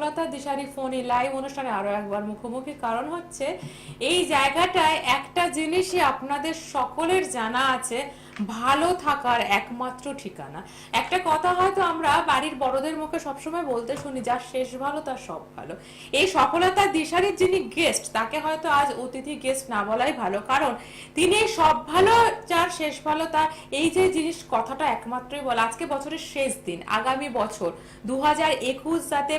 সফলতা দিশারি phone live অনুষ্ঠানে আরও একবার মুখোমুখি। কারণ হচ্ছে, এই জায়গাটায় একটা জিনিসই আপনাদের সকলের জানা আছে, ভালো থাকার একমাত্র ঠিকানা। একটা কথা হয়তো আমরা বাড়ির বড়দের মুখে সবসময় বলতে শুনি যার শেষ ভালো তার সব ভালো। এই সফলতার দিশারির যিনি গেস্ট তাকে হয়তো আজ অতিথি গেস্ট না বলাই ভালো, কারণ তিনি সব ভালো, যার শেষ ভালো তার এই যে জিনিস কথাটা একমাত্রই বলা, আজকে বছরের শেষ দিন, আগামী বছর দু হাজার একুশ যাতে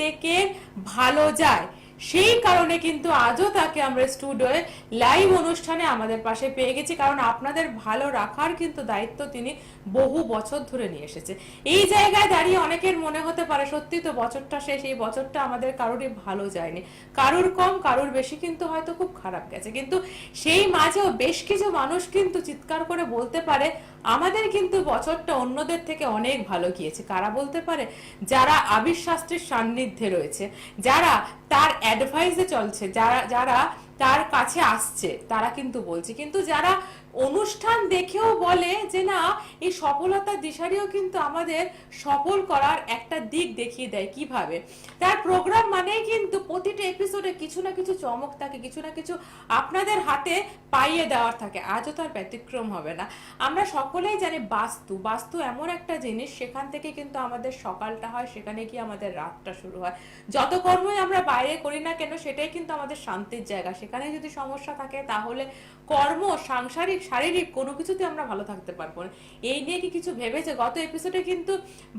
প্রত্যেকের ভালো যায়। সেই কারণে কিন্তু আজও তাকে আমরা স্টুডিওয়ে লাইভ অনুষ্ঠানে আমাদের পাশে পেয়ে গেছি। কারণ আপনাদের ভালো রাখার কিন্তু দায়িত্ব তিনি বহু বছর ধরে নিয়ে এসেছে। এই জায়গায় দাঁড়িয়ে অনেকের মনে হতে পারে, সত্যি তো বছরটা শেষ, এই বছরটা আমাদের কারোরই ভালো যায়নি। কারুর কম, কারুর বেশি কিন্তু হয়তো খুব খারাপ গেছে। কিন্তু সেই মাঝেও বেশ কিছু মানুষ কিন্তু চিৎকার করে বলতে পারে, আমাদের কিন্তু বছরটা অন্যদের থেকে অনেক ভালো গিয়েছে। কারা বলতে পারে? যারা আবির শাস্ত্রের সান্নিধ্যে রয়েছে, যারা তার অ্যাডভাইসে চলছে, যারা যারা তার কাছে আসছে, তারা কিন্তু বলছে। কিন্তু যারা অনুষ্ঠান দেখেও বলে যে, না, এই সফলতার দিশারিও কিন্তু আমাদের সফল করার একটা দিক দেখিয়ে দেয় কীভাবে? তার প্রোগ্রাম মানেই কিন্তু প্রতিটা এপিসোডে কিছু না কিছু চমক থাকে, কিছু না কিছু আপনাদের হাতে পাইয়ে দেওয়ার থাকে। আজও তার ব্যতিক্রম হবে না। আমরা সকলেই জানি বাস্তু। বাস্তু এমন একটা জিনিস, সেখান থেকে কিন্তু আমাদের সকালটা হয়, সেখানে গিয়ে আমাদের রাতটা শুরু হয়। যত কর্মই আমরা বাইরে করি না কেন, সেটাই কিন্তু আমাদের শান্তির জায়গা। সেখানে যদি সমস্যা থাকে, তাহলে কর্ম সাংসারিক শারীরিক কোনো কিছুতে আমরা ভালো থাকতে পারব না। এই নিয়ে কি কিছু ভেবেছে? গত এপিসোডে কিন্তু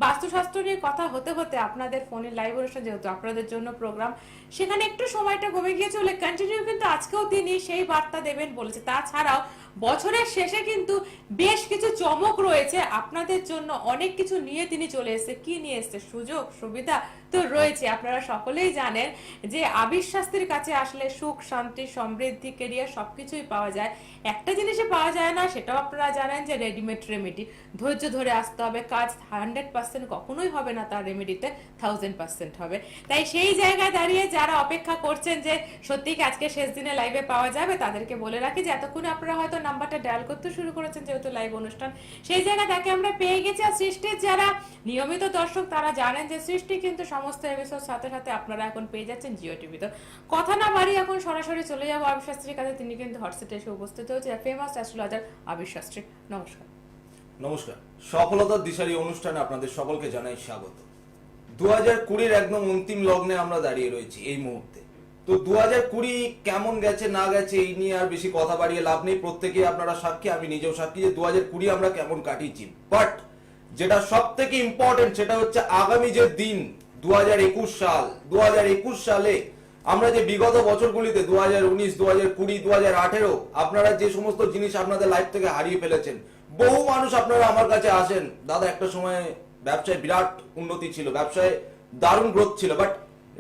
বাস্তুশাস্ত্র নিয়ে কথা হতে হতে আপনাদের ফোনের লাইভ অনুষ্ঠান যেহেতু আপনাদের জন্য প্রোগ্রাম সেখানে একটু সময়টা কমে গিয়েছে বলে কন্টিনিউ কিন্তু আজকেও তিনি সেই বার্তা দেবেন বলেছে। তাছাড়াও বছরের শেষে কিন্তু বেশ কিছু চমক রয়েছে। আপনাদের জন্য অনেক কিছু নিয়ে তিনি চলে এসেছে। কি নিয়ে এসেছে? সুযোগ, সুবিধা তো রয়েছে। আপনারা সকলেই জানেন যে আবির শাস্ত্রীর কাছে আসলে সুখ, শান্তি, সমৃদ্ধি কেরিয়ার সবকিছুই পাওয়া যায়। একটা জিনিসে পাওয়া যায় না, সেটাও আপনারা জানেন যে রেডিমেড রেমেডি ধৈর্য ধরে আসতে হবে, কাজ হান্ড্রেড পার্সেন্ট কখনোই হবে না তার রেমেডিতে থাউজেন্ড পার্সেন্ট হবে। তাই সেই জায়গায় দাঁড়িয়ে যারা অপেক্ষা করছেন যে সত্যি আজকে শেষ দিনে লাইভে পাওয়া যাবে, তাদেরকে বলে রাখি যে এতক্ষণে আপনারা হয়তো নাম্বারটা ডায়াল করতে শুরু করেছেন, যেহেতু লাইভ অনুষ্ঠান। সেই জায়গায় তাকে আমরা পেয়ে গেছি। আর সৃষ্টির যারা নিয়মিত দর্শক, তারা জানেন যে সৃষ্টি কিন্তু সমস্ত এপিসোড সাথে সাথে আপনারা এখন পেয়ে যাচ্ছেন জিও টিভিতে কথা না বাড়ি এখন সরাসরি চলে যাব আবির শাস্ত্রীর কাছে। তিনি কিন্তু হটসেটে এসে উপস্থিত হয়েছে ফেমাস অ্যাস্ট্রোলজার আবির শাস্ত্রী নমস্কার। নমস্কার। সফলতার দিশারি অনুষ্ঠানে আপনাদের সকলকে জানাই স্বাগত। দু হাজার কুড়ির একদম অন্তিম লগ্নে আমরা দাঁড়িয়ে রয়েছি এই মুহূর্তে। তো দু হাজার কুড়ি কেমন গেছে, না গেছে, এই নিয়ে আর বেশি কথা বাড়িয়ে লাভ নেই। প্রত্যেকে আপনারা সাক্ষী, আমি নিজেও সাক্ষী যে দু হাজার কুড়ি আমরা কেমন কাটিয়েছি। বাট যেটা সব থেকে ইম্পর্টেন্ট সেটা হচ্ছে আগামী যে দিন দু হাজার একুশ সাল দু হাজার একুশ সালে আমরা যে বিগত বছরগুলিতে দু হাজার উনিশ দু হাজার কুড়ি দু হাজার আঠেরো, আপনারা যে সমস্ত জিনিস আপনাদের লাইফ থেকে হারিয়ে ফেলেছেন, বহু মানুষ আপনারা আমার কাছে আসেন। দাদা, একটা সময় ব্যবসায় বিরাট উন্নতি ছিল, ব্যবসায় দারুণ গ্রোথ ছিল বাট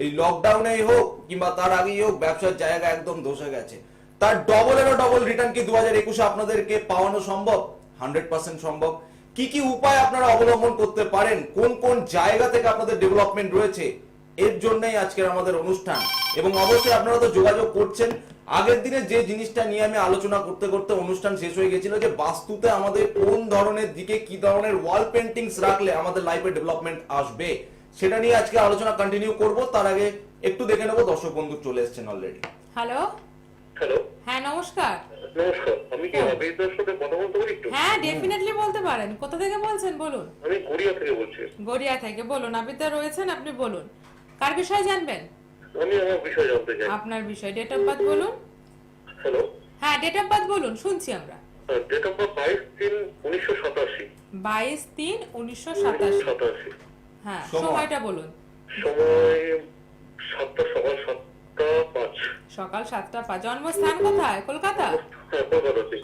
এই লকডাউনেই হোক কিংবা তার আগেই হোক, ব্যবসার জায়গা একদম ধসে গেছে। তার ডবলেরও ডবল রিটার্ন কি দু হাজার একুশে আপনাদেরকে পাওয়ানো সম্ভব? হান্ড্রেড পার্সেন্ট সম্ভব। কি কি উপায় আপনারা অবলম্বন করতে পারেন? কোন কোন জায়গা থেকে আপনাদের ডেভেলপমেন্ট রয়েছে? এর জন্যই আজকের আমাদের অনুষ্ঠান। এবং অবশ্যই আপনারা তো যোগাযোগ করছেন। আগের দিনে যে জিনিসটা নিয়ে আমি আলোচনা করতে করতে অনুষ্ঠান শেষ হয়ে গেছিল যে বাস্তুতে আমাদের কোন ধরনের দিকে কি ধরনের ওয়াল পেন্টিংস রাখলে আমাদের লাইফে ডেভেলপমেন্ট আসবে সেটা নিয়ে আজকে আলোচনা কন্টিনিউ করব। তার আগে একটু দেখে নেব দর্শক বন্ধু চলে এসেছেন অলরেডি হ্যালো হ্যালো হ্যাঁ নমস্কার। নমস্কার আমি কি আবিরদার সাথে কথা একটু হ্যাঁ ডেফিনেটলি বলতে পারেন। কোথা থেকে বলছেন? বলুন। আমি গড়িয়া থেকে বলছি। গড়িয়া থেকে। বলুন আবিদা রয়েছেন আপনি বলুন। কার বিষয়ে জানবেন? আমি আমার বিষয় জানতে চাই। আপনার বিষয়। ডেট অফ বার্থ বলুন। হ্যালো হ্যাঁ ডেট অফ বার্থ বলুন শুনছি আমরা। ডেট অফ বার্থ বাইশ তিন উনিশশো সাতাশি। বাইশ তিন উনিশশো উনিশশো সাতাশি। সাতাশি। হ্যাঁ সময়টা বলুন। সময় সাতটা সকাল সাতটা সকাল সাতটা পাঁচ। জন্মস্থান কোথায়? কলকাতা?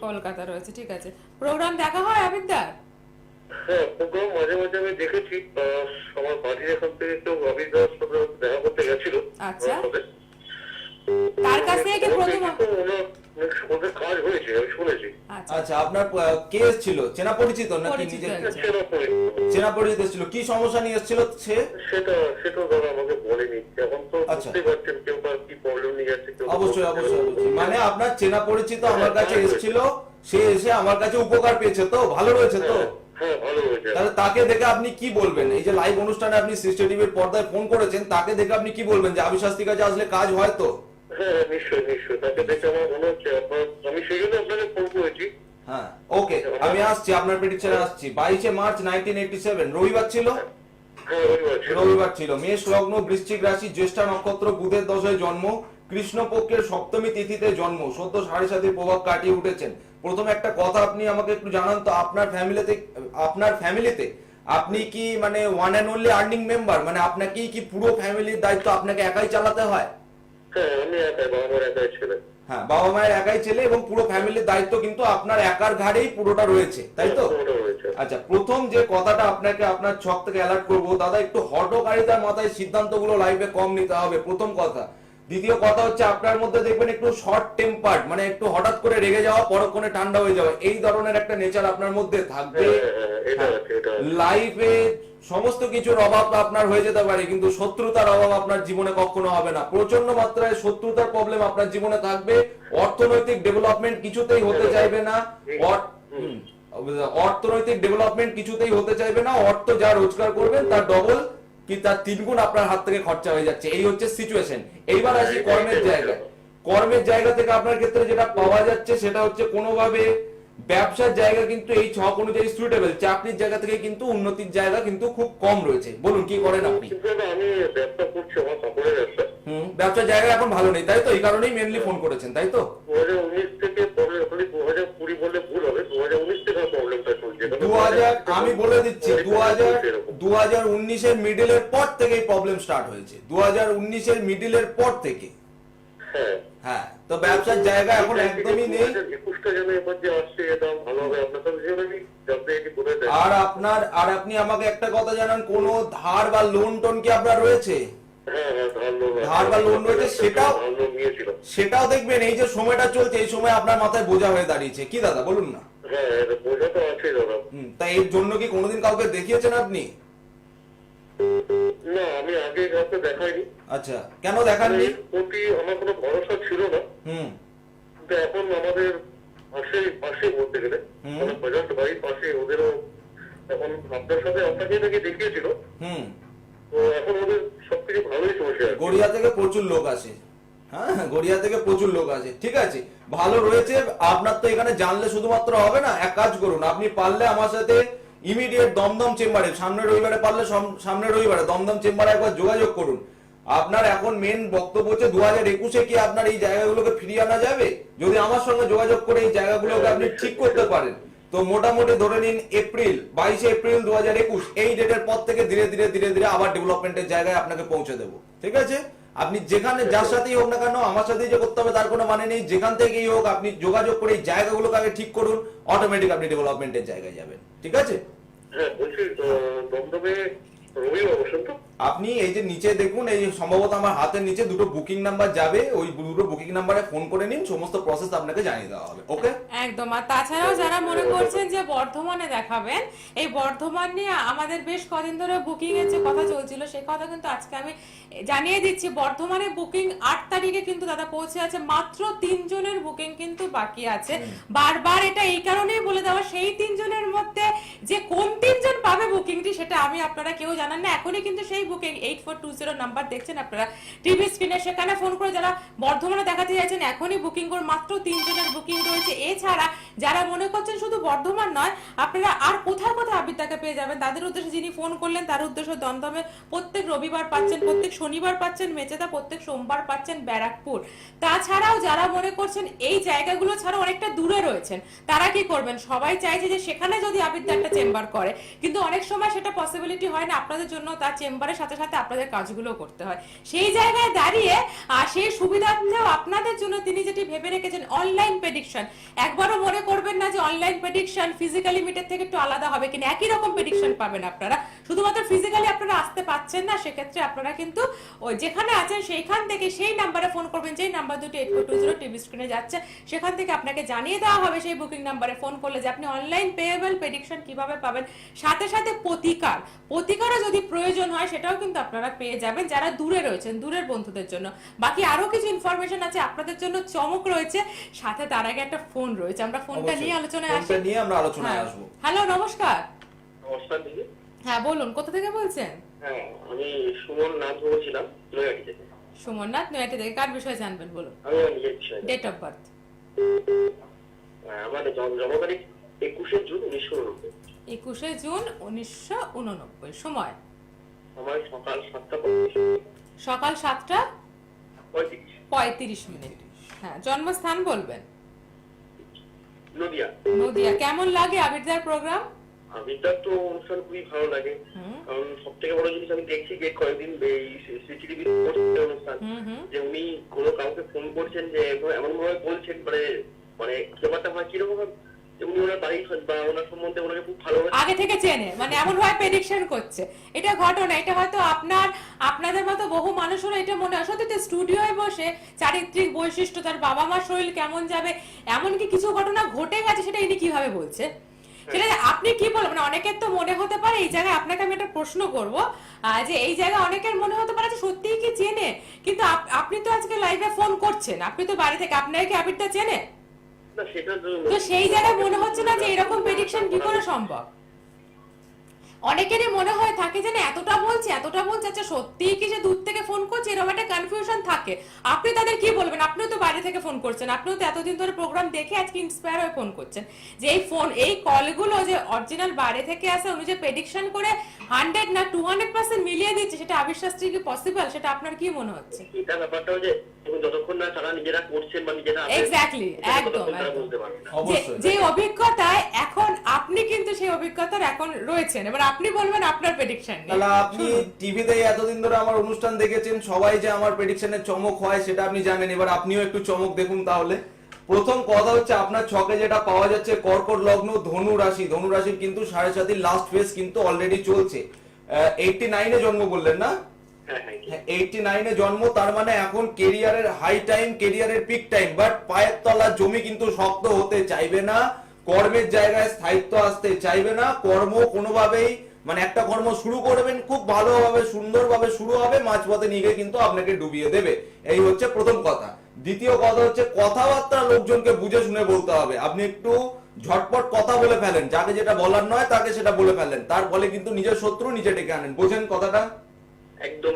কলকাতা রয়েছে। ঠিক আছে। প্রোগ্রাম দেখা হয় আবিদ্দার হ্যাঁ প্রোগ্রাম মাঝে মাঝে আমি দেখেছি। আমার বাড়ির এখান থেকে কেউ আবিরদার সাথে দেখা করতে গেছিল। আচ্ছা। তার কাছ থেকে কি প্রথম দেখি তো ওনার ওদের কাজ হয়েছে আমি শুনেছি। আচ্ছা। আচ্ছা আপনার কে ছিল চেনা পরিচিত নাকি নিজের চেনা পরিচিত। ছিল কি সমস্যা নিয়ে এসেছিল সে? সেটা সেটা দাদা আমাকে বলেনি। আচ্ছা। পারছেন কেউ তার কি প্রবলেম নিয়ে যাচ্ছে কেউ অবশ্যই অবশ্যই অবশ্যই। মানে আপনার চেনা পরিচিত আমার কাছে এসেছিল সে এসে আমার কাছে উপকার পেয়েছে তো ভালো রয়েছে তো? হ্যাঁ, হ্যাঁ তাহলে তাকে দেখে আপনি কি বলবেন? এই যে লাইভ অনুষ্ঠানে আপনি পর্দায় ফোন করেছেন তাকে দেখে আপনি কি বলবেন যে আবি শাস্তির কাছে আসলে কাজ হয় তো? হ্যাঁ নিশ্চয়ই নিশ্চয়ই। তাকে দেখে আমার মনে হচ্ছে আমি সেই জন্য আপনাকে ফোন করেছি। হ্যাঁ ওকে আমি আসছি আপনার প্রেডিকশনে আসছি। বাইশে মার্চ নাইনটিন এইটি সেভেন রবিবার ছিল? হ্যাঁ রবিবার ছিল। মেষ লগ্ন, বৃশ্চিক রাশি, জ্যেষ্ঠা নক্ষত্র, বুধের দশায় জন্ম, কৃষ্ণপক্ষের সপ্তমী তিথিতে জন্ম, সদ্য সাড়ে সাতির প্রভাব কাটিয়ে উঠেছেন। প্রথমে একটা কথা আপনি আমাকে একটু জানান তো, আপনার ফ্যামিলিতে আপনার ফ্যামিলিতে আপনি কি মানে one and only earning member মানে আপনাকে কি পুরো ফ্যামিলির দায়িত্ব আপনাকে একাই চালাতে হয়? হ্যাঁ আমি একাই বাবা একাই ছেলে হ্যাঁ বাবা মায়ের একাই ছেলে এবং পুরো ফ্যামিলির দায়িত্ব কিন্তু আপনার একার ঘাড়েই পুরোটা রয়েছে তাই তো? আচ্ছা প্রথম যে কথাটা আপনাকে আপনার ছক থেকে অ্যালার্ট করব দাদা একটু হটকারিতার মাথায় সিদ্ধান্তগুলো লাইফে কম নিতে হবে প্রথম কথা। দ্বিতীয় কথা হচ্ছে আপনার মধ্যে দেখবেন একটু শর্ট টেম্পার্ড মানে একটু হঠাৎ করে রেগে যাওয়া পরক্ষণে ঠান্ডা হয়ে যাওয়া এই ধরনের একটা নেচার আপনার মধ্যে থাকবে। হ্যাঁ হ্যাঁ হ্যাঁ, লাইফে সমস্ত কিছুর অভাব আপনার হয়ে যেতে পারে কিন্তু শত্রুতার অভাব আপনার জীবনে কখনো হবে না। প্রচণ্ড মাত্রায় শত্রুতার প্রবলেম আপনার জীবনে থাকবে। অর্থনৈতিক ডেভেলপমেন্ট কিছুতেই হতে চাইবে না। অর্থনৈতিক ডেভেলপমেন্ট কিছুতেই হতে চাইবে না। অর্থ যা রোজগার করবেন তার ডবল কি তার তিনগুণ আপনার হাত থেকে খরচা হয়ে যাচ্ছে। এই হচ্ছে সিচুয়েশন এইবার আসি কর্মের জায়গায়। কর্মের জায়গা থেকে আপনার ক্ষেত্রে যেটা পাওয়া যাচ্ছে সেটা হচ্ছে কোনোভাবে ব্যবসার জায়গা কিন্তু এই ছক অনুযায়ী সুইটেবল চাকরির জায়গা থেকে কিন্তু উন্নতির জায়গা কিন্তু খুব কম রয়েছে। বলুন কি করেন আপনি? আমি ব্যবসা করছি আমার কাপড়ের ব্যবসা। হুম ব্যবসার জায়গা এখন ভালো নেই তাই তো? এই কারণেই মেনলি ফোন করেছেন তাই তো? দু হাজার উনিশ থেকে দু হাজার কুড়ি বললে ভুল হবে দু হাজার উনিশ থেকে প্রবলেমটা চলছে। দু হাজার আমি বলে দিচ্ছি দু হাজার দু হাজার উনিশের মিডিলের পর থেকেই প্রবলেম স্টার্ট হয়েছে। দু হাজার উনিশের মিডিলের পর থেকে। হ্যাঁ। হ্যাঁ তো ব্যবসার জায়গা এখন একদমই নেই। আর আপনার আর আপনি আমাকে একটা কথা জানান কোনো ধার বা লোন টোন কি আপনার রয়েছে? হ্যাঁ হ্যাঁ ধার বা লোন রয়েছে সেটাও দেখবেন এই যে সময়টা চলছে এই সময় আপনার মাথায় বোঝা হয়ে দাঁড়িয়েছে। কি দাদা বলুন না। হ্যাঁ তা এর জন্য কি কোনোদিন কাউকে দেখিয়েছেন আপনি? না আমি আগে কাউকে দেখাইনি। আচ্ছা কেন দেখাননি? প্রতি আমার কোনো ভরসা ছিল না। হুম। কিন্তু এখন আমাদের পাশে পাশে বলতে গেলে। মানে পাশে ওদেরও এখন আপনার সাথে আপনাকে নাকি দেখিয়েছিল। হুম। তো এখন ওদের সবকিছু ভালোই চলছে গড়িয়া থেকে প্রচুর লোক আসে। হ্যাঁ গড়িয়া থেকে প্রচুর লোক আছে ঠিক আছে ভালো রয়েছে। আপনার তো এখানে জানলে শুধুমাত্র হবে না এক কাজ করুন। আপনি পারলে আমার সাথে ইমিডিয়েট দমদম চেম্বারে, সামনে রবিবারে পারলে সামনে রবিবারে দমদম চেম্বারে একবার যোগাযোগ করুন। আপনার এখন মেন বক্তব্য হচ্ছে দু হাজার একুশে কি আপনার এই জায়গাগুলোকে ফিরিয়ে আনা যাবে? যদি আমার সঙ্গে যোগাযোগ করে এই জায়গাগুলোকে আপনি ঠিক করতে পারেন। তো মোটামুটি ধরে নিন এপ্রিল, বাইশে এপ্রিল দু হাজার একুশ, এই ডেটের পর থেকে ধীরে ধীরে ধীরে ধীরে আবার ডেভেলপমেন্টের জায়গায় আপনাকে পৌঁছে দেবো। ঠিক আছে? আপনি যেখানে যার সাথেই হোক না কেন, আমার সাথেই যে করতে হবে, তার কোনো মানে নেই। যেখান থেকেই হোক, আপনি যোগাযোগ করে এই জায়গাগুলোকে আগে ঠিক করুন অটোমেটিক আপনি ডেভেলপমেন্টের জায়গায় যাবেন। ঠিক আছে? হ্যাঁ বলছি দমদমে রবি অবসর তো? আপনি এই যে নিচে দেখুন এই সম্ভবত আমার হাতের নিচে দুটো বুকিং নাম্বার যাবে ওই দুটো বুকিং নাম্বারে ফোন করে নিন সমস্ত প্রসেস আপনাকে জানিয়ে দেওয়া হবে ওকে একদম আর তাছাড়াও যারা মনে করছেন যে বর্ধমানে দেখাবেন এই বর্ধমান নিয়ে আমাদের বেশ কদিন ধরে বুকিং এর যে কথা চলছিল সেই কথা কিন্তু আজকে আমি জানিয়ে দিচ্ছি। বর্ধমানে বুকিং আট তারিখে কিন্তু দাদা পৌঁছে আছে মাত্র তিনজনের বুকিং কিন্তু বাকি আছে। বারবার এটা এই কারণেই বলে দেওয়া সেই তিনজনের মধ্যে যে কোন তিনজন পাবে বুকিংটি সেটা আমি আপনারা কেউ জানান না এখনই কিন্তু সেই booking eight four two zero number দেখছেন আপনারা? টিভি স্ক্রিনে সেখানে ফোন করে যারা বর্ধমানে দেখাতে চাইছেন, এখনই বুকিং করে মাত্র তিনজনের বুকিং রয়েছে। এছাড়া যারা মনে করছেন শুধু বর্ধমান নয়, আপনারা আর কোথায় কোথায় আবিদ্যাকে পেয়ে যাবেন? তাদের উদ্দেশ্যে যিনি ফোন করলেন, তার উদ্দেশ্য দমদমে প্রত্যেক রবিবার পাচ্ছেন, প্রত্যেক শনিবার পাচ্ছেন, মেচেদা প্রত্যেক সোমবার পাচ্ছেন ব্যারাকপুর। তাছাড়াও যারা মনে করছেন এই জায়গাগুলো ছাড়া অনেকটা দূরে রয়েছেন, তারা কি করবেন? সবাই চাইছে যে সেখানে যদি আবিদ্যা একটা চেম্বার করে। কিন্তু অনেক সময় সেটা পসিবিলিটি হয় না। আপনাদের জন্য তার চেম্বারের সাথে সাথে আপনাদের কাজগুলো করতে হয়। সেই জায়গায় দাঁড়িয়ে, আর সেই সুবিধার্থেও আপনাদের জন্য তিনি যেটি ভেবে রেখেছেন অনলাইন প্রেডিকশন একবারও মনে করবেন না যে অনলাইন প্রেডিকশন ফিজিক্যালি মিটার থেকে একটু আলাদা হবে কিনা, একই রকম প্রেডিকশন পাবেন আপনারা। শুধুমাত্র ফিজিক্যালি আপনারা আসতে পাচ্ছেন না সেক্ষেত্রে আপনারা কিন্তু ওই যেখানে আছেন সেইখান থেকে সেই নাম্বারে ফোন করবেন যেই নাম্বার দুটি eight four two zero TV স্ক্রিনে যাচ্ছে সেখান থেকে আপনাকে জানিয়ে দেওয়া হবে সেই বুকিং নাম্বারে ফোন করলে যে আপনি অনলাইন পেয়েবল প্রেডিকশন কীভাবে পাবেন। সাথে সাথে প্রতিকার প্রতিকারও যদি প্রয়োজন হয় সেটাও কিন্তু আপনারা পেয়ে যাবেন যারা দূরে রয়েছেন দূরের বন্ধুদের জন্য। বাকি আরও কিছু ইনফরমেশন আছে আপনাদের জন্য চমক রয়েছে সাথে তার আগে একটা ফোন রয়েছে আমরা ফোনটা নিয়ে আলোচনায় আসি। নিয়ে আমরা আলোচনায় আসব। হ্যালো নমস্কার। নমস্কার দিদি। হ্যাঁ বলুন কোথা থেকে বলছেন? হ্যাঁ আমি সুমন নাথ বলছিলাম নৈহাটি থেকে। সুমননাথ নয়াটি থেকে। কার বিষয়ে জানবেন বলুন? আমি নিজের বিষয় ডেট অফ বার্থ আমার জন্ম তারিখ একুশে জুন উনিশশো উননব্বই। একুশে জুন উনিশশো উননব্বই। সময়? আমার সকাল সাতটা পঁয়ত্রিশ সকাল সাতটা? পঁয়ত্রিশ। মিনিট। হ্যাঁ জন্মস্থান বলবেন? নদিয়া। নদিয়া। কেমন লাগে আবিরদার প্রোগ্রাম আবিদার তো অনুষ্ঠান খুবই ভালো লাগে। কারণ সব থেকে বড় জিনিস আমি দেখছি যে কয়েকদিন এই সিসিটিভি অনুষ্ঠান। যে উনি কোনো কাউকে ফোন করছেন যে এমন ভাবে বলছেন মানে মানে ব্যাপারটা হয় কীরকম ভাবে? উনি ওনার বাড়ি বা ওনার সম্বন্ধে ওনাকে খুব ভালো আগে থেকে চেনে মানে এমন ভাবে প্রেডিকশন করছে। এটা ঘটনা এটা হয়তো আপনার আপনাদের মতো বহু মানুষেরও এটা মনে হয়। সত্যি স্টুডিওয় বসে চারিত্রিক বৈশিষ্ট্য তার বাবা মার শরীর কেমন যাবে এমনকি কিছু ঘটনা ঘটে গেছে সেটা ইনি কীভাবে বলছে? সেটা আপনি কি বলবেন? মানে অনেকের তো মনে হতে পারে এই জায়গায় আপনাকে আমি একটা প্রশ্ন করব যে এই জায়গায় অনেকের মনে হতে পারে যে সত্যিই কি চেনে? কিন্তু আপনি তো আজকে লাইভে ফোন করছেন আপনি তো বাড়ি থেকে আপনাকে কি আবিরটা চেনে? তো সেই জায়গায় মনে হচ্ছে না যে এরকম প্রেডিকশন কি করে সম্ভব? অনেকেরই মনে হয় থাকে যে না এতটা বলছে এতটা বলছে আচ্ছা সত্যিই কি যে দূর থেকে ফোন করছে? এরকম একটা কনফিউশন থাকে। আপনি তাদের কি বলবেন? আপনিও তো বাইরে থেকে ফোন করছেন। আপনিও তো এতদিন ধরে প্রোগ্রাম দেখে আজকে ইন্সপায়ার হয়ে ফোন করছেন। যে এই ফোন এই কলগুলো যে অরিজিনাল বাইরে থেকে আসে উনি যে প্রেডিকশন করে হান্ড্রেড না টু হান্ড্রেড পার্সেন্ট মিলিয়ে দিচ্ছে সেটা আবিশ্বাসী কি পসিবল সেটা আপনার কি মনে হচ্ছে? এটা ব্যাপারটা যে দেখুন, যতক্ষণ না তারা নিজেরা করছেন বা নিজেরা ততক্ষণ একদম, তারা একদম। বলতে পারবে না। যে- অবশ্যই যে অভিজ্ঞতায় এখন সেই অভিজ্ঞতার এখন রয়েছেন। এবার আপনি বলবেন আপনার প্রেডিকশন তাহলে আপনি টিভিতে এতদিন ধরে আমার অনুষ্ঠান দেখেছেন সবাই যে আমার প্রেডিকশনের চমক হয় সেটা আপনি জানেন। এবার আপনিও একটু চমক দেখুন তাহলে। প্রথম কথা হচ্ছে আপনার ছকে যেটা পাওয়া যাচ্ছে কর্কট লগ্ন ধনু রাশি। ধনু রাশির কিন্তু সাড়ে সাতির লাস্ট ফেজ কিন্তু অলরেডি চলছে। এইটটি নাইনে জন্ম করলেন না? হ্যাঁ হ্যাঁ। এইটটি নাইনে জন্ম তার মানে এখন কেরিয়ারের হাই টাইম কেরিয়ারের পিক টাইম বাট পায়ের তলা জমি কিন্তু শক্ত হতে চাইবে না। কর্মের জায়গায় স্থায়িত্ব আসতে চাইবে না কর্ম কোনোভাবেই মানে একটা কর্ম শুরু করবেন খুব ভালোভাবে সুন্দরভাবে শুরু হবে মাঝপথে নিয়ে গিয়ে কিন্তু আপনাকে ডুবিয়ে দেবে। এই হচ্ছে প্রথম কথা। দ্বিতীয় কথা হচ্ছে কথাবার্তা লোকজনকে বুঝে শুনে বলতে হবে। আপনি একটু ঝটপট কথা বলে ফেলেন যাকে যেটা বলার নয় তাকে সেটা বলে ফেলেন। তার ফলে কিন্তু নিজের শত্রু নিজে ডেকে আনেন। বোঝেন কথাটা? একদম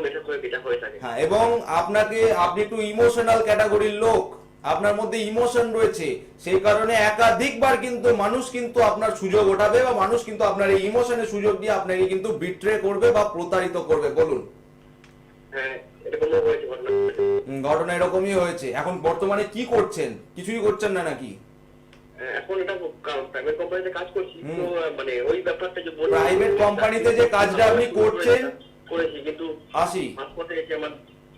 হয়ে হ্যাঁ এবং আপনাকে আপনি একটু ইমোশনাল ক্যাটাগরির লোক। আপনার মধ্যে ইমোশন রয়েছে সেই কারণে একাধিকবার কিন্তু মানুষ কিন্তু আপনার সুযোগ ওঠাবে বা মানুষ কিন্তু আপনার এই ইমোশনের সুযোগ দিয়ে আপনাকে কিন্তু বিট্রে করবে বা প্রতারিত করবে। বলুন। হ্যাঁ ঘটনা। এরকমই হয়েছে। এখন বর্তমানে কি করছেন? কিছুই করছেন না নাকি? হ্যাঁ, এখন এটা প্রাইভেট কোম্পানিতে কাজ করছি তো মানে ওই ব্যাপারটা যে কাজটা আপনি করছেন? করেছি কিন্তু আসি। এসে আমার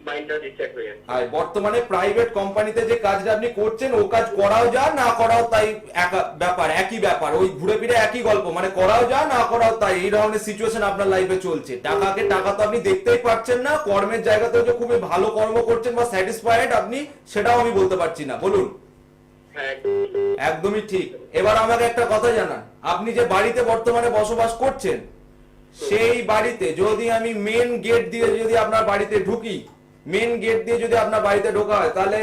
হয়ে বর্তমানে প্রাইভেট কোম্পানিতে যে কাজটা আপনি করছেন ও কাজ করাও যা না করাও তাই একা- ব্যাপার একই ব্যাপার। ওই ঘুরে ফিরে একই গল্প মানে করাও যা না করাও তাই এই ধরনের সিচুয়েশন আপনার লাইফে চলছে। টাকাকে টাকা তো আপনি দেখতেই পাচ্ছেন না কর্মের জায়গাতেও যে খুবই ভালো কর্ম করছেন বা স্যাটিসফাইড আপনি সেটাও আমি বলতে পারছি না। বলুন। হ্যাঁ একদমই ঠিক। এবার আমাকে একটা কথা জানান। আপনি যে বাড়িতে বর্তমানে বসবাস করছেন সেই বাড়িতে যদি আমি মেন গেট দিয়ে যদি আপনার বাড়িতে ঢুকি মেন গেট দিয়ে যদি আপনার বাড়িতে ঢোকা হয় তাহলে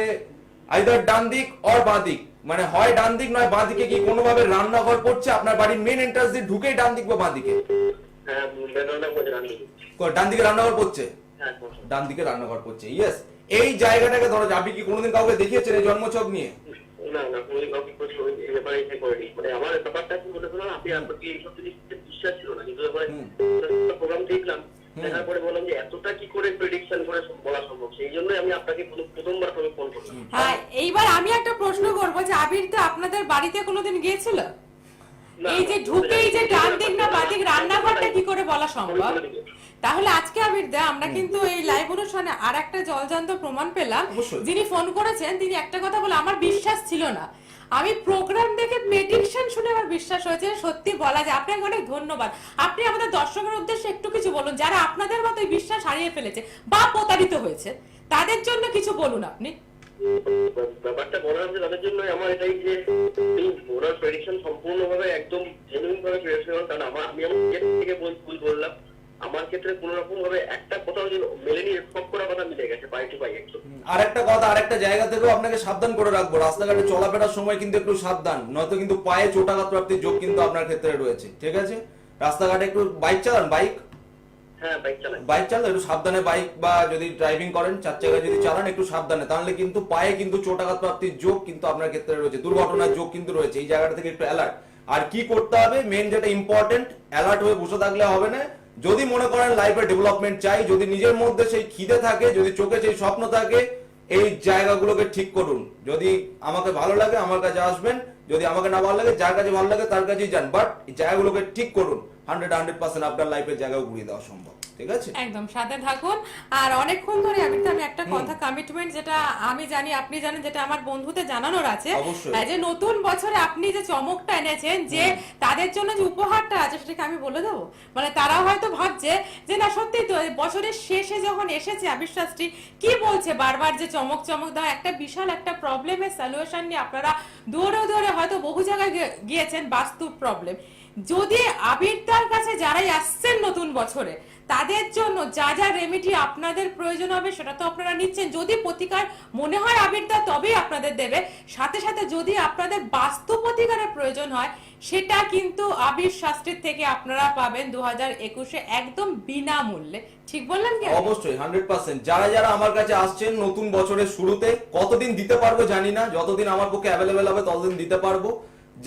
আইদার ডান দিক অর বাঁ দিক। মানে হয় ডান দিক নয় বাঁ দিকে কি কোনোভাবে রান্নাঘর পড়ছে? আপনার বাড়ির মেন এন্ট্রান্স দিয়ে ঢুকেই ডান দিক বা বাঁ দিকে? হ্যাঁ ডান দিকে। রান্নাঘর পড়ছে? হ্যাঁ ডান দিকে রান্নাঘর পড়ছে ইয়েস এই জায়গাটাকে ধরো আপনি কি কোনোদিন কাউকে দেখিয়েছেন এই জন্মছক নিয়ে? না না কোনো কাউকে এই ব্যাপারে ইচ্ছে করিনি। মানে আমার ব্যাপারটা কি মনে আপনি আপনার কি এইসব জিনিস বিশ্বাস ছিল না কিন্তু প্রোগ্রাম দেখলাম। দেখার পরে বললাম যে এতটা কি করে প্রেডিকশন করে বলা সম্ভব? সেই জন্যই আমি আপনাকে প্রথমবার ফোন করলাম। হ্যাঁ এইবার আমি একটা প্রশ্ন করব যে আবির তো আপনাদের বাড়িতে কোনোদিন গিয়েছিল? এই যে ঢুকেই যে ডান দিক না বাদিক রান্নাঘরটা কি করে বলা সম্ভব। তাহলে আজকে আবির দা আমরা কিন্তু এই লাইভ অনুষ্ঠানে আর একটা জলজান্ত প্রমাণ পেলাম। যিনি ফোন করেছেন তিনি একটা কথা বলে আমার বিশ্বাস ছিল না। আমি প্রোগ্রাম দেখে প্রেডিকশন শুনে আমার বিশ্বাস হয়েছে সত্যি বলা যায়। আপনাকে অনেক ধন্যবাদ। আপনি আমাদের দর্শকের উদ্দেশ্যে একটু কিছু বলুন, যারা আপনাদের মতো বিশ্বাস হারিয়ে ফেলেছে বা প্রতারিত হয়েছে, তাদের জন্য কিছু বলুন আপনি। ব্যাপারটা বলার যে তাদের জন্য আমার এটাই যে ওনার প্রেডিকশন সম্পূর্ণভাবে একদম জেনুইন ভাবে প্রেডিকশন কারণ আমার আমি আমার থেকে বল ভুল বললাম। আমার ক্ষেত্রে কোন রকম ভাবে একটা কোথাও যে মেলেনি সব করা কথা মিলে গেছে পাই টু পাই একদম আরেকটা কথা আরেকটা জায়গা থেকেও আপনাকে সাবধান করে রাখব। রাস্তাঘাটে চলাফেরার সময় কিন্তু একটু সাবধান নয়তো কিন্তু পায়ে চোটাঘাত প্রাপ্তির যোগ কিন্তু আপনার ক্ষেত্রে রয়েছে ঠিক আছে? রাস্তাঘাটে একটু বাইক চালান বাইক? হ্যাঁ বাইক বাইক চালান একটু সাবধানে বাইক বা যদি ড্রাইভিং করেন চার চাকায় যদি চালান একটু সাবধানে তাহলে কিন্তু পায়ে কিন্তু চোটাঘাত প্রাপ্তির যোগ কিন্তু আপনার ক্ষেত্রে রয়েছে দুর্ঘটনার যোগ কিন্তু রয়েছে এই জায়গাটা থেকে একটু অ্যালার্ট আর কি করতে হবে? মেন যেটা ইম্পর্টেন্ট অ্যালার্ট হয়ে বসে থাকলে হবে না যদি মনে করেন লাইফে ডেভেলপমেন্ট চাই, যদি নিজের মধ্যে সেই খিদে থাকে, যদি চোখে সেই স্বপ্ন থাকে, এই জায়গাগুলোকে ঠিক করুন। যদি আমাকে ভালো লাগে, আমার কাছে আসবেন। যদি আমাকে না ভালো লাগে, যার কাছে ভালো লাগে তার কাছেই যান। বাট জায়গাগুলোকে ঠিক করুন। হান্ড্রেড হান্ড্রেড পার্সেন্ট আপনার লাইফের জায়গাও ঘুরিয়ে দেওয়া সম্ভব। ঠিক আছে? একদম সাথে থাকুন। আর অনেকক্ষণ ধরে আমি আমি একটা কথা কমিটমেন্ট যেটা আমি জানি আপনি জানেন যেটা আমার বন্ধুদের জানানোর আছে। যে নতুন বছরে আপনি যে চমকটা এনেছেন যে তাদের জন্য যে উপহারটা আছে সেটাকে আমি বলে দেবো। মানে তারা হয়তো ভাবছে যে না সত্যি তো বছরের শেষে যখন এসেছে আবিশ্বাসটি কি বলছে? বারবার যে চমক চমক দেওয়া একটা বিশাল একটা প্রবলেমের সলিউশন নিয়ে আপনারা দৌড়ে দৌড়ে হয়তো বহু জায়গায় গিয়েছেন বাস্তু প্রবলেম যদি আবিরদার কাছে যারাই আসছেন নতুন বছরে তাদের জন্য যা যা রেমেডি আপনাদের প্রয়োজন হবে সেটা তো আপনারা নিচ্ছেন। যদি প্রতিকার মনে হয় আবিরদা, তবেই আপনাদের দেবে। সাথে সাথে যদি আপনাদের বাস্তু প্রতিকারের প্রয়োজন হয়, সেটা কিন্তু আবির শাস্ত্রীর থেকে আপনারা পাবেন দু হাজার একুশে একদম বিনামূল্যে। ঠিক বললাম কি? অবশ্যই হান্ড্রেড পার্সেন্ট যারা যারা আমার কাছে আসছেন নতুন বছরের শুরুতে, কতদিন দিতে পারব জানি না, যতদিন আমার পক্ষে অ্যাভেলেবেল হবে ততদিন দিতে পারব।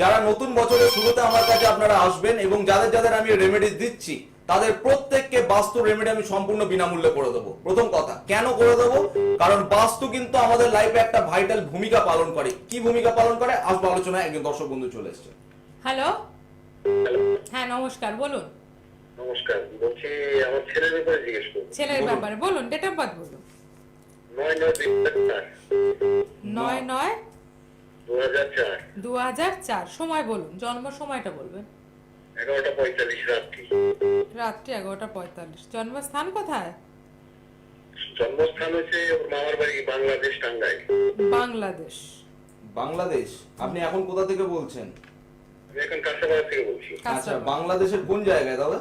যারা নতুন বছরের শুরুতে আমার কাছে আপনারা আসবেন এবং যাদের যাদের আমি রেমেডিস দিচ্ছি তাদের প্রত্যেককে বাস্তু রেমেডি আমি সম্পূর্ণ বিনামূল্যে করে দেবো। প্রথম কথা কেন করে দেবো? কারণ বাস্তু কিন্তু আমাদের লাইফে একটা ভাইটাল ভূমিকা পালন করে। কি ভূমিকা পালন করে? আসব আলোচনায় একজন দর্শক বন্ধু চলে এসছে। হ্যালো হ্যাঁ নমস্কার বলুন। নমস্কার বলছি আমার ছেলের ব্যাপারে জিজ্ঞেস করব। ছেলের বলুন। ব্যাপারে বলুন ডেট অফ বার্থ বলুন। নয় নয় নয় নয় হাজার চার। দু হাজার চার সময় বলুন জন্ম সময়টা বলবেন। এগারোটা পঁয়তাল্লিশ রাত্রি। রাত্রি এগারোটা পঁয়তাল্লিশ। জন্মস্থান কোথায়? জন্মস্থান হচ্ছে ওর মামার বাড়ি বাংলাদেশ টাঙ্গাইল। বাংলাদেশ। বাংলাদেশ? আপনি এখন কোথা থেকে বলছেন? আমি এখন কাঁচাপাড়া থেকে বলছি। আচ্ছা বাংলাদেশের কোন জায়গায় দাদা?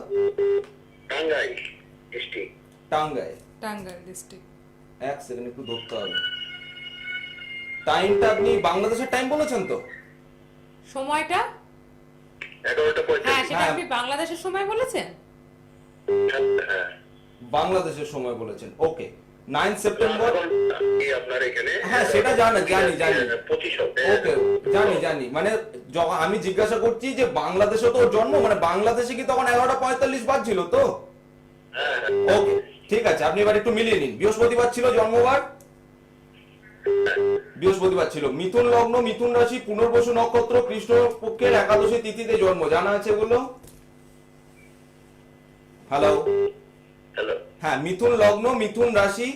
টাঙ্গাইল ডিস্ট্রিক্ট টাঙ্গায় টাঙ্গাইল ডিস্ট্রিক্ট এক সেকেন্ড একটু ধরতে হবে। টাইমটা আপনি বাংলাদেশের টাইম বলেছেন তো? সময়টা? এগারোটা হ্যাঁ সেটা আপনি বাংলাদেশের সময় বলেছেন? হ্যাঁ বাংলাদেশের সময় বলেছেন। ওকে নাইন সেপ্টেম্বর আপনার এখানে হ্যাঁ, সেটা জানি, জানি, জানি। ওকে জানি জানি। মানে আমি জিজ্ঞাসা করছি যে বাংলাদেশে তো জন্ম মানে বাংলাদেশে কি তখন এগারোটা পঁয়তাল্লিশ বাজছিল তো? হ্যাঁ ওকে ঠিক আছে আপনি এবার একটু মিলিয়ে নিন। বৃহস্পতিবার ছিল জন্মবার? বৃহস্পতিবার ছিল। মিথুন লগ্ন মিথুন রাশি পুনর্বসু নক্ষত্র কৃষ্ণ পক্ষের একাদশী তিথিতে জন্ম। জানা আছে এগুলো? হ্যালো হ্যালো হ্যাঁ মিথুন লগ্ন মিথুন রাশি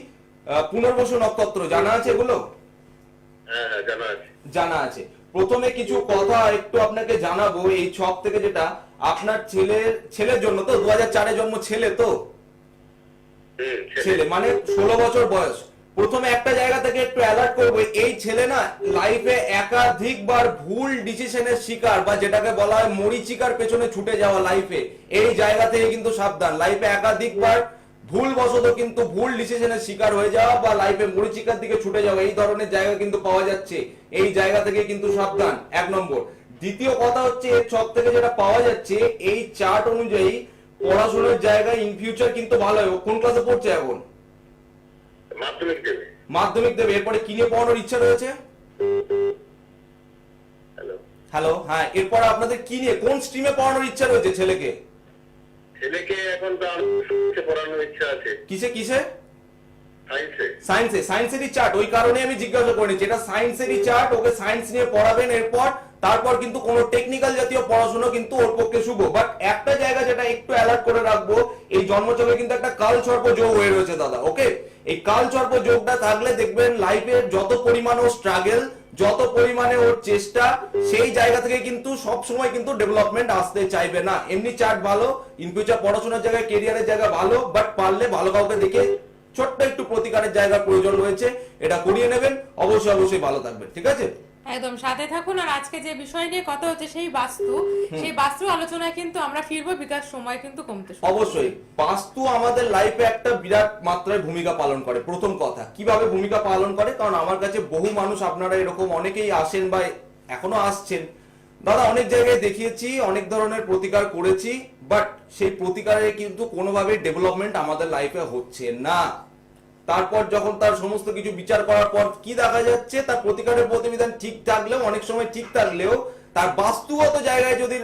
পুনর্বসু নক্ষত্র জানা আছে এগুলো? হ্যাঁ হ্যাঁ জানা আছে। প্রথমে কিছু কথা একটু আপনাকে জানাব এই ছক থেকে যেটা আপনার ছেলের ছেলের জন্য তো দু হাজার চারে জন্ম ছেলে তো? ছেলে মানে ষোলো বছর বয়স। প্রথমে একটা জায়গা থেকে একটু অ্যালার্ট করব, এই ছেলে না লাইফে একাধিকবার ভুল ডিসিশনের শিকার বা যেটাকে বলা হয় মরিচিকার পেছনে ছুটে যাওয়া লাইফে এই জায়গা থেকে কিন্তু সাবধান। লাইফে একাধিকবার ভুল বশত কিন্তু ভুল ডিসিশনের শিকার হয়ে যাওয়া বা লাইফে মরিচিকার দিকে ছুটে যাওয়া, এই ধরনের জায়গা কিন্তু পাওয়া যাচ্ছে। এই জায়গা থেকে কিন্তু সাবধান। এক নম্বর। দ্বিতীয় কথা হচ্ছে, এর ছক থেকে যেটা পাওয়া যাচ্ছে, এই চার্ট অনুযায়ী পড়াশোনার জায়গায় ইন ফিউচার কিন্তু ভালো হবে কোন ক্লাসে পড়ছে এখন? মাধ্যমিক দেবে। মাধ্যমিক দেবে এরপরে কি নিয়ে পড়ানোর ইচ্ছা রয়েছে? হ্যালো। হ্যাঁ এরপরে আপনাদের কি নিয়ে কোন স্ট্রিমে পড়ানোর ইচ্ছা রয়েছে ছেলেকে? ছেলেকে এখন তো সায়েন্সে পড়ানোর ইচ্ছা আছে। কিসে কিসে? সায়েন্সে সায়েন্সে সায়েন্সেরই চার্ট ওই কারণে আমি জিজ্ঞাসা করি যেটা সায়েন্সেরই চার্ট ওকে সায়েন্স নিয়ে পড়াবেন এরপর তারপর কিন্তু কোনো টেকনিক্যাল জাতীয় পড়াশোনা কিন্তু ওর পক্ষে শুভ। বাট একটা জায়গা যেটা একটু অ্যালার্ট করে রাখব এই জন্মচকে কিন্তু একটা কাল সর্প যোগ হয়ে রয়েছে দাদা ওকে এই কালচর্প যোগটা থাকলে দেখবেন লাইফের যত পরিমাণ ও স্ট্রাগল যত পরিমাণে ওর চেষ্টা, সেই জায়গা থেকে কিন্তু সব সময় কিন্তু ডেভেলপমেন্ট আসতে চাইবে না। এমনি চার্ট ভালো ইন ফিউচার পড়াশোনার জায়গায় কেরিয়ারের জায়গা ভালো বাট পারলে ভালো কাউকে দেখে ছোট্ট একটু প্রতিকারের জায়গার প্রয়োজন রয়েছে, এটা করিয়ে নেবেন। অবশ্যই অবশ্যই ভালো থাকবেন, ঠিক আছে? একদম সাথে থাকুন আর আজকে যে বিষয় নিয়ে কথা হচ্ছে সেই বাস্তু সেই বাস্তু আলোচনায় কিন্তু আমরা ফিরবো বিকাশ সময় কিন্তু কমতে অবশ্যই বাস্তু আমাদের লাইফে একটা বিরাট মাত্রায় ভূমিকা পালন করে প্রথম কথা। কীভাবে ভূমিকা পালন করে? কারণ আমার কাছে বহু মানুষ আপনারা এরকম অনেকেই আসেন বা এখনও আসছেন। দাদা অনেক জায়গায় দেখিয়েছি অনেক ধরনের প্রতিকার করেছি বাট সেই প্রতিকারে কিন্তু কোনোভাবে ডেভেলপমেন্ট আমাদের লাইফে হচ্ছে না। তারপর যখন তার সমস্ত কিছু বিচার করার পর কি দেখা যাচ্ছে, তার প্রতিকারের প্রতিবিধান ঠিক থাকলেও, অনেক সময় ঠিক থাকলেও, তার বাস্তুগত জায়গায় যদি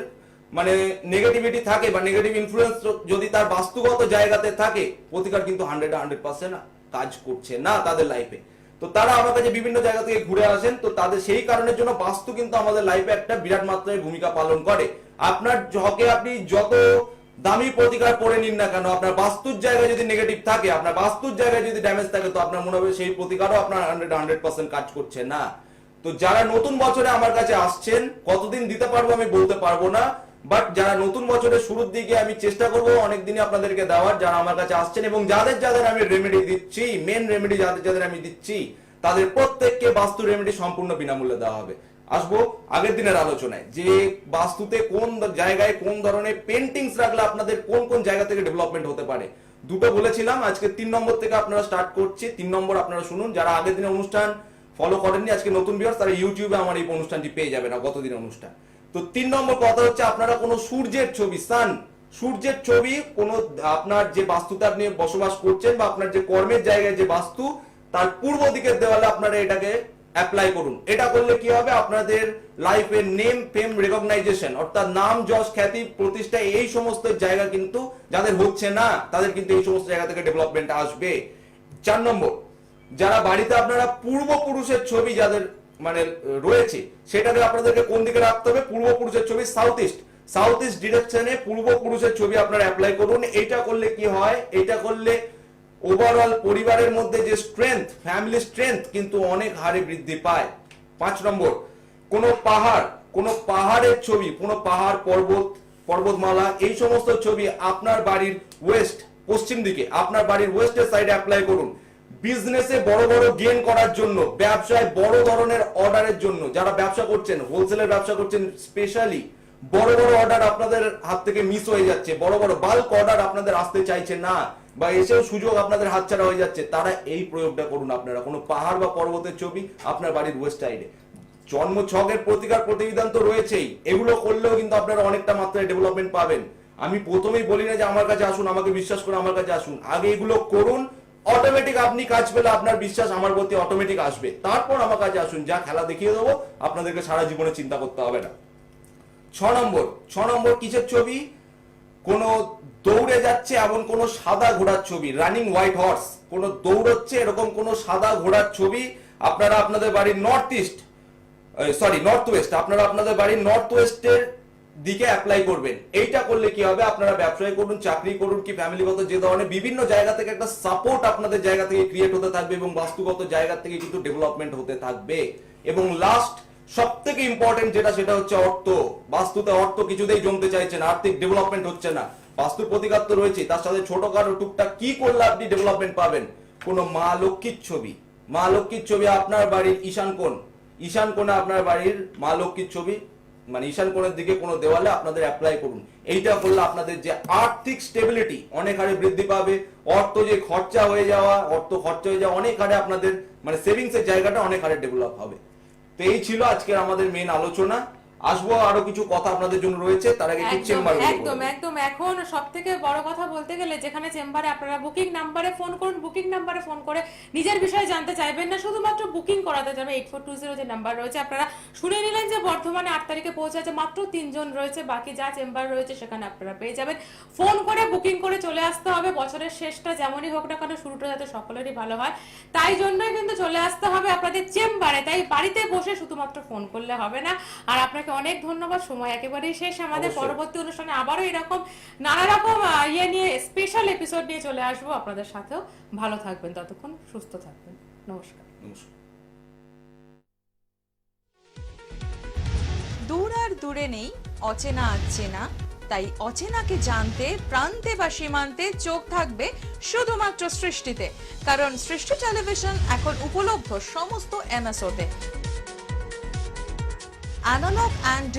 মানে নেগেটিভিটি থাকে বা নেগেটিভ ইনফ্লুয়েন্স যদি তার বাস্তুগত জায়গাতে থাকে, প্রতিকার কিন্তু হান্ড্রেড হান্ড্রেড পার্সেন্ট কাজ করছে না তাদের লাইফে তো তারা আমার কাছে বিভিন্ন জায়গা থেকে ঘুরে আসেন, তো তাদের সেই কারণের জন্য বাস্তু কিন্তু আমাদের লাইফে একটা বিরাট মাত্রায় ভূমিকা পালন করে। আপনার হকে আপনি যত দামি প্রতিকার পড়ে নিন না কেন? আপনার বাস্তুর জায়গায় যদি নেগেটিভ থাকে, আপনার বাস্তুর জায়গায় যদি ড্যামেজ থাকে, তো আপনার মনে হবে সেই প্রতিকারও আপনার হান্ড্রেড হান্ড্রেড পার্সেন্ট কাজ করছে না। তো যারা নতুন বছরে আমার কাছে আসছেন, কতদিন দিতে পারব আমি বলতে পারব না বাট যারা নতুন বছরের শুরুর দিকে আমি চেষ্টা করব অনেক দিনই আপনাদেরকে দেওয়ার, যারা আমার কাছে আসছেন এবং যাদের যাদের আমি রেমেডি দিচ্ছি মেন রেমেডি যাদের যাদের আমি দিচ্ছি, তাদের প্রত্যেককে বাস্তু রেমেডি সম্পূর্ণ বিনামূল্যে দেওয়া হবে। আসব আগের দিনের আলোচনায়। যে বাস্তুতে কোন জায়গায় কোন ধরনের পেন্টিংস রাখলে আপনাদের কোন কোন জায়গা থেকে ডেভেলপমেন্ট হতে পারে? দুটো বলেছিলাম, আজকে তিন নম্বর থেকে আপনারা স্টার্ট করছি। তিন নম্বর আপনারা শুনুন, যারা আগের দিনের অনুষ্ঠান ফলো করেননি, আজকে নতুন ভিউয়ার্স তারা ইউটিউবে আমার এই অনুষ্ঠানটি পেয়ে যাবে না গত দিনের অনুষ্ঠান। তো তিন নম্বর কথা হচ্ছে, আপনারা কোনো সূর্যের ছবি সান সূর্যের ছবি, কোনো আপনার যে বাস্তুতে আপনি বসবাস করছেন বা আপনার যে কর্মের জায়গায় যে বাস্তু, তার পূর্ব দিকের দেওয়ালে আপনারা এটাকে অ্যাপ্লাই করুন। এটা করলে কি হবে? আপনাদের লাইফের নেম ফেম রেকগনাইজেশন অর্থাৎ নাম, যশ, খ্যাতি, প্রতিষ্ঠা, এই সমস্ত জায়গা কিন্তু যাদের হচ্ছে না, তাদের কিন্তু এই সমস্ত জায়গা থেকে ডেভেলপমেন্ট আসবে। চার নম্বর, যারা বাড়িতে আপনারা পূর্বপুরুষের ছবি যাদের মানে রয়েছে, সেটাকে আপনাদেরকে কোন দিকে রাখতে হবে? পূর্বপুরুষের ছবি সাউথ ইস্ট সাউথ ইস্ট ডিরেকশনে পূর্বপুরুষের ছবি আপনারা অ্যাপ্লাই করুন। এটা করলে কি হয়? এটা করলে ওভারঅল পরিবারের মধ্যে যে স্ট্রেংথ ফ্যামিলি স্ট্রেংথ কিন্তু অনেক হারে বৃদ্ধি পায়। পাঁচ নম্বর, কোন পাহাড়, কোন পাহাড়ের ছবি, কোন পাহাড় পর্বত, পর্বতমালা, এই সমস্ত ছবি আপনার বাড়ির ওয়েস্ট পশ্চিম দিকে, আপনার বাড়ির ওয়েস্টের সাইডে অ্যাপ্লাই করুন। বিজনেসে বড় বড় গেন করার জন্য, ব্যবসায় বড় ধরনের অর্ডারের জন্য, যারা ব্যবসা করছেন হোলসেলের ব্যবসা করছেন স্পেশালি বড় বড় অর্ডার আপনাদের হাত থেকে মিস হয়ে যাচ্ছে, বড় বড় বাল্ক অর্ডার আপনাদের আসতে চাইছে না। বা এসেও সুযোগ আপনাদের হাতছাড়া হয়ে যাচ্ছে, তারা এই প্রয়োগটা করুন আপনারা। কোনো পাহাড় বা পর্বতের ছবি আপনার বাড়ির ওয়েস্ট সাইডে জন্ম ছকের প্রতিকার প্রতিবিধান তো রয়েছেই, এগুলো করলেও কিন্তু আপনারা অনেকটা মাত্রায় ডেভেলপমেন্ট পাবেন। আমি প্রথমেই বলি না যে আমার কাছে আসুন, আমাকে বিশ্বাস করে আমার কাছে আসুন। আগে এগুলো করুন অটোমেটিক আপনি কাজ পেলে আপনার বিশ্বাস আমার প্রতি অটোমেটিক আসবে। তারপর আমার কাছে আসুন, যা খেলা দেখিয়ে দেবো, আপনাদেরকে সারা জীবনে চিন্তা করতে হবে না। ছ নম্বর ছ নম্বর কিসের ছবি? কোন দৌড়ে যাচ্ছে এমন কোন সাদা ঘোড়ার ছবি রানিং হোয়াইট হর্স কোন দৌড়চ্ছে এরকম কোন সাদা ঘোড়ার ছবি, আপনারা আপনাদের বাড়ির north east sorry north west আপনারা আপনাদের বাড়ির নর্থ ওয়েস্টের দিকে অ্যাপ্লাই করবেন। এইটা করলে কি হবে? আপনারা ব্যবসায় করুন, চাকরি করুন কি ফ্যামিলিগত যে ধরনের বিভিন্ন জায়গা থেকে একটা সাপোর্ট আপনাদের জায়গা থেকে ক্রিয়েট হতে থাকবে এবং বাস্তুগত জায়গা থেকে কিন্তু ডেভেলপমেন্ট হতে থাকবে। এবং লাস্ট সব থেকে ইম্পর্টেন্ট যেটা সেটা হচ্ছে অর্থ। বাস্তুতে অর্থ কিছুতেই জমতে চাইছে না, আর্থিক ডেভেলপমেন্ট হচ্ছে না। বাস্তুর প্রতিকার তো রয়েছে, তার সাথে ছোটখাটো টুকটাক কি করলে আপনি ডেভেলপমেন্ট পাবেন? কোন মা লক্ষ্মীর ছবি। মা লক্ষ্মীর ছবি আপনার বাড়ির ঈশান কোণ। ঈশান কোণে আপনার বাড়ির মা লক্ষ্মীর ছবি মানে ঈশান কোণের দিকে কোনো দেওয়ালে আপনাদের অ্যাপ্লাই করুন। এইটা করলে আপনাদের যে আর্থিক স্টেবিলিটি অনেক হারে বৃদ্ধি পাবে, অর্থ যে খরচা হয়ে যাওয়া, অর্থ খরচা হয়ে যাওয়া অনেক হারে আপনাদের মানে সেভিংস এর জায়গাটা অনেক হারে ডেভেলপ হবে। তো এই ছিল আজকের আমাদের মেন আলোচনা। আসব আরও কিছু কথা আপনাদের জন্য রয়েছে তার আগে একদম চেম্বার একদম একদম। এখন সব থেকে বড় কথা বলতে গেলে যেখানে চেম্বারে আপনারা বুকিং নাম্বারে ফোন করুন বুকিং নাম্বারে ফোন করে নিজের বিষয়ে জানতে চাইবেন না শুধুমাত্র বুকিং করাতে যাবে এইট ফোর টু জিরো যে নাম্বার রয়েছে আপনারা শুনে নিলেন যে বর্ধমানে আট তারিখে পৌঁছাচ্ছে মাত্র তিনজন রয়েছে বাকি যা চেম্বার রয়েছে সেখানে আপনারা পেয়ে যাবেন। ফোন করে বুকিং করে চলে আসতে হবে বছরের শেষটা যেমনই হোক না কেন শুরুটা যাতে সকলেরই ভালো হয়। তাই জন্যই কিন্তু চলে আসতে হবে আপনাদের চেম্বারে তাই বাড়িতে বসে শুধুমাত্র ফোন করলে হবে না। আর আপনাকে অনেক ধন্যবাদ। সময় একেবারেই শেষ। আমাদের পরবর্তী অনুষ্ঠানে আবারও এরকম নানা রকম ইয়ে নিয়ে স্পেশাল এপিসোড নিয়ে চলে আসব আপনাদের সাথেও। ভালো থাকবেন ততক্ষণ সুস্থ থাকবেন। নমস্কার। নমস্কার। দূর আর দূরে নেই অচেনা আচ্ছেনা তাই অচেনাকে জানতে প্রান্তে বা সীমান্তে চোখ থাকবে শুধুমাত্র সৃষ্টিতে। কারণ সৃষ্টি টেলিভিশন এখন উপলব্ধ সমস্ত এমএসওতে অ্যানালগ অ্যান্ড